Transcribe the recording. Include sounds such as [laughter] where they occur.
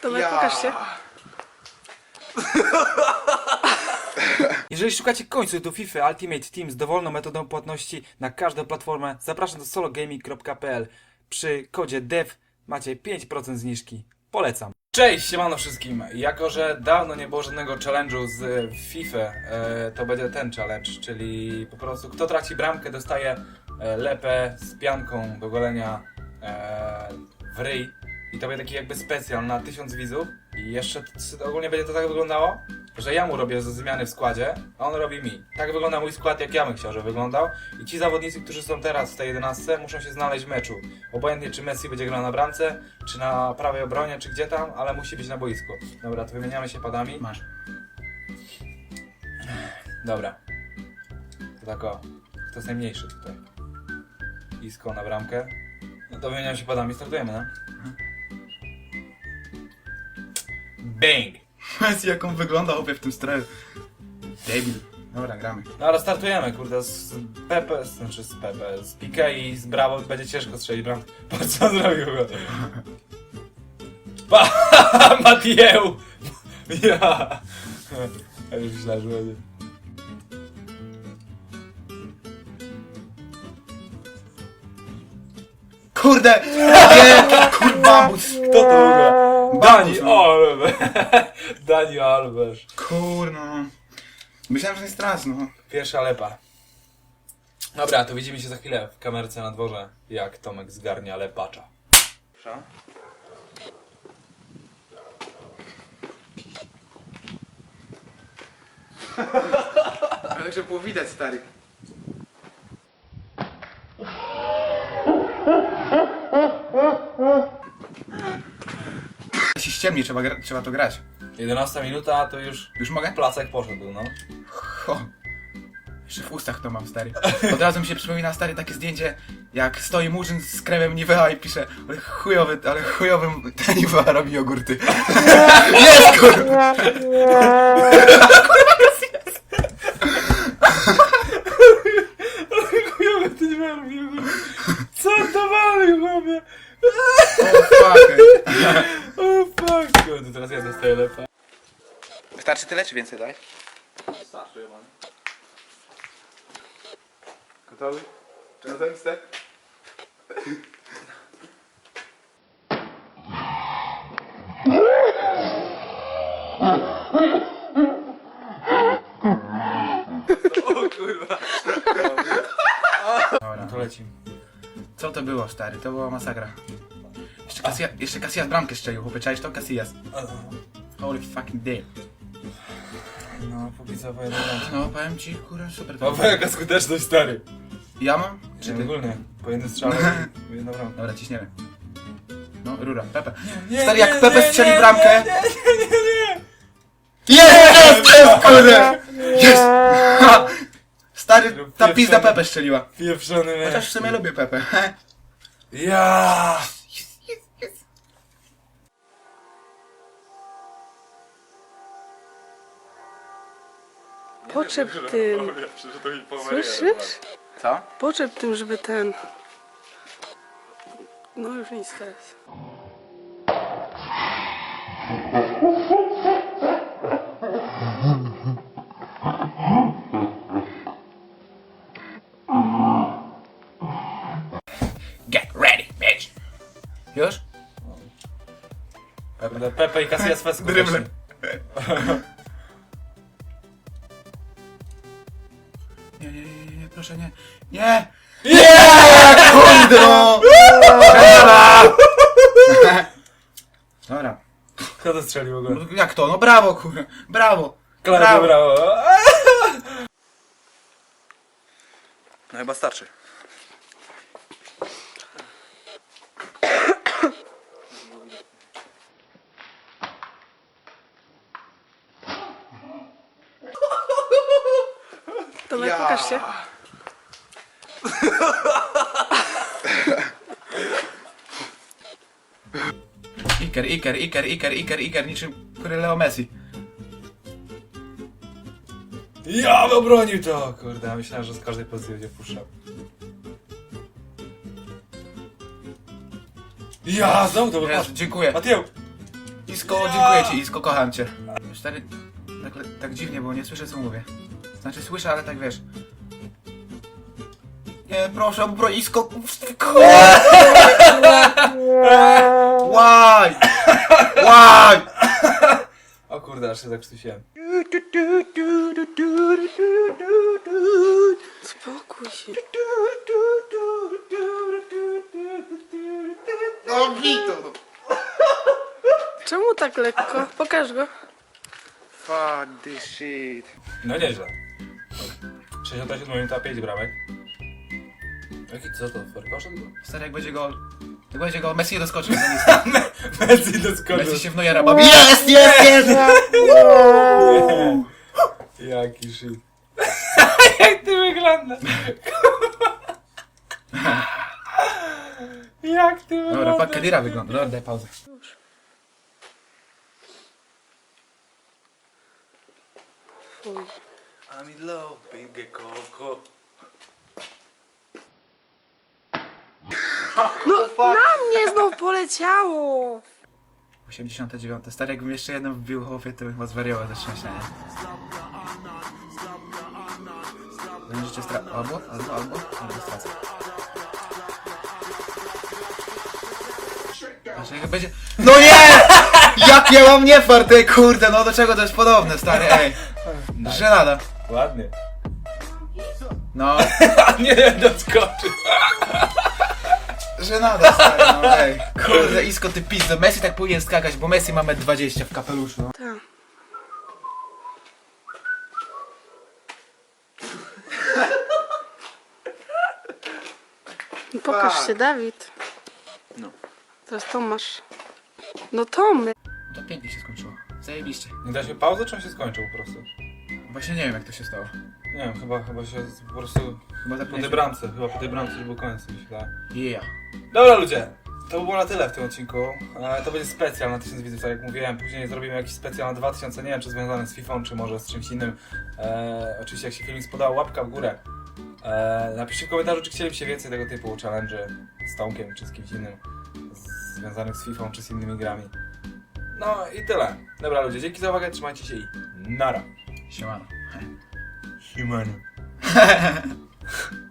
Tomek, pokaż się. [laughs] Jeżeli szukacie końców do FIFA Ultimate Team z dowolną metodą płatności na każdą platformę, zapraszam do sologaming.pl. Przy kodzie DEV macie 5% zniżki. Polecam. Cześć, siemano wszystkim. Jako, że dawno nie było żadnego challenge'u z FIFA, e, to będzie ten challenge, czyli po prostu kto traci bramkę dostaje e, lepę z pianką do golenia e, w ryj. I to będzie taki jakby specjal na 1000 widzów. I jeszcze ogólnie będzie to tak wyglądało, że ja mu robię zmiany w składzie, a on robi mi. Tak wygląda mój skład, jak ja bym chciał, żeby wyglądał. I ci zawodnicy, którzy są teraz w tej 11, muszą się znaleźć w meczu. Obojętnie, czy Messi będzie grał na bramce, czy na prawej obronie, czy gdzie tam, ale musi być na boisku. Dobra, to wymieniamy się padami. Masz. Dobra. To tak o. Kto jest najmniejszy tutaj? Isko na bramkę. No to wymieniamy się padami, startujemy, no. Bang! Messi jak on wygląda obie w tym stroju. Debil. Dobra, gramy. No ale startujemy, kurde, z Pepe, znaczy z Pepe, z Pique i z Bravo będzie ciężko strzelić bram. [laughs] Po co on zrobił go? Pa! [laughs] Matieł! [laughs] Ja! Ja już myślałem, że będzie. Kurde! Nie! Kurwa! Kto to ogóle? Dani no. Alves! [laughs] Dani Alves. Kurno. Myślałem, że nie strasz, no. Pierwsza lepa. Dobra, to widzimy się za chwilę w kamerce na dworze, jak Tomek zgarnia lepacza. [laughs] Ale żeby było widać, stary. [laughs] ściemni, trzeba, gra- trzeba to grać. 11 minuta, to już Już mogę? placek poszedł, no. Ho. Jeszcze w ustach to mam, stary. Od razu mi się przypomina, stary, takie zdjęcie, jak stoi murzyn z kremem Nivea i pisze, ale chujowy, ale chujowy [laughs] ten Nivea robi jogurty. [laughs] Jest, kurwa! Chujowy ty nie robił. Co to walił, chłopie? O, fuck. O. Kurde, teraz ja dostaję lepa. Wystarczy tyle, czy więcej daj? Starszy, man. Gotowy? Czy na zemstę? No to lecimy. Co to było, stary? To była masakra. Jeszcze Casillas, jeszcze Casillas bramkę strzelił, chłopie, czaisz to? Casillas. Holy fucking damn. No, póki co powiem No, powiem ci, kurwa, super to No, było. jaka skuteczność, stary. Ja mam? Czy ty? ogólnie? Po jednym strzale [laughs] i jedna bramka. Dobra, ciśniemy. No, rura, Pepe. Nie, Stary, nie, jak Pepe nie, strzeli nie, bramkę... Nie, nie, nie, nie, nie. Jest, jest, kurde! Jest! Ha! [laughs] Stary, ta pizda Pepe strzeliła. Pieprzony mecz. Chociaż w sumie lubię Pepe. [laughs] Ja! Poczep tym. [laughs] Słyszysz? Co? Poczep tym, żeby ten... No już nic teraz. Get ready, bitch! Już? Pepe i Casillas fest Drybble. [laughs] proszę nie. Nie! Nie! Strzela! Dobra. Kto to strzelił w ogóle? No, Jak to? No brawo, kurde. Brawo. Klara, brawo. No chyba starczy. Tomek, pokaż się. Iker, Iker, Iker, Iker, Iker, Iker, niczym kurde Leo Messi. Ja obronił to! Kurde, ja myślałem, że z każdej pozycji będzie puszczał. Ja, znowu to Jezu, patrz. dziękuję. Matieł! Isko, dziękuję ci, Isko, kocham cię. Stary, tak, tak dziwnie, bo nie słyszę co mówię. Znaczy słyszę, ale tak wiesz. Nie, proszę, bro, Isko, [laughs] Why? Why? O kurde, aż się zakrztusiłem. Spokój się. No, Wito! Czemu tak lekko? Pokaż go. Fuck this shit. No nieźle. 68 minuta, 5 bramek. Jaki, co to, Ferkoszet był? Stary, jak będzie gol, jak będzie gol, Messi doskoczył za [laughs] nisko. Messi doskoczył. Messi się w Nojera bawi. Jest, jest, jest! Jaki shit. [laughs] Jak ty wyglądasz? [laughs] Jak ty Dobra, wyglądasz? pak Kedira wygląda. Dobra, daj pauzę. Fuj. I'm in love, big coco. No, na mnie znów poleciało! 89. Stary, jakbym jeszcze jedną wbił chłopie, to bym chyba zwariował ze szczęścia, nie? Będzie życie stra... Albo, albo, albo, albo stracę. Znaczy, jak będzie... No nie! Jak ja mam nie farty, kurde, no do czego to jest podobne, stary, ej. Żenada. Ładnie. No, [laughs] Nie, doskoczył. Żenada, stary, no ej. Kurde, Isko, ty pizdo, Messi tak powinien skakać, bo Messi ma 1,20 m w kapeluszu, no. Tak. No Pokaż się, Dawid. No. Teraz Tomasz. No Tomy. To pięknie się skończyło. Zajebiście. Nie da się pauzy, czy on się skończył po prostu? Właśnie nie wiem, jak to się stało. Nie wiem, chyba, chyba się po prostu Chyba po tej bramce, chyba po tej bramce już był koniec, wydaje. Yeah. Dobra ludzie, to by było na tyle w tym odcinku. E, to będzie specjal na 1000 widzów, tak jak mówiłem. Później zrobimy jakiś specjal na 2000, nie wiem czy związany z FIFA, czy może z czymś innym. E, oczywiście jak się filmik spodobał, łapka w górę. E, napiszcie w komentarzu, czy chcielibyście więcej tego typu challenge z Tomkiem, czy z kimś innym z, związanych z FIFA, czy z innymi grami. No i tyle. Dobra ludzie, dzięki za uwagę, trzymajcie się i nara. Siemano. Siemano. [laughs]